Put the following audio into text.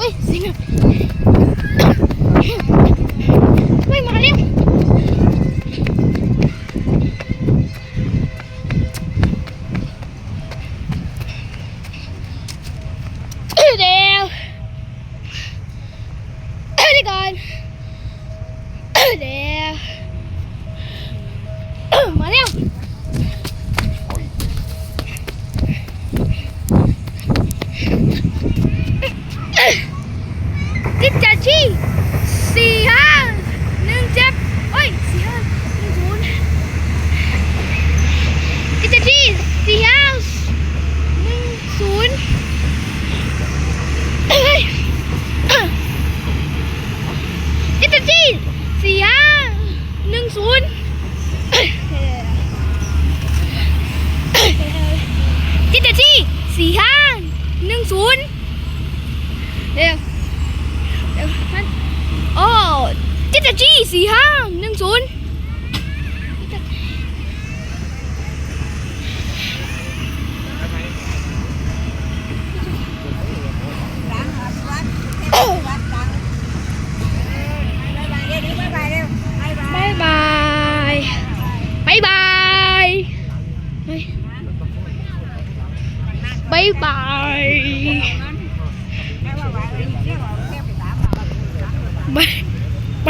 Uy, sino? จิตจัชีสี่ห้าหนึ่งเจ็ดโอ้ยสี่ห้าหนึ่งศูนย์จิตจัชีสี่ห้าหนึ่งศูนย์จิตจัชีสี่ห้าหนึ่งศูนย์จิตจัชีสี่ห้าหนึ่งศูนย์เดี๋ยว โอ้เจิตจี้สี่ห้าหนึ่งศูนย์บายบาย ไป ไป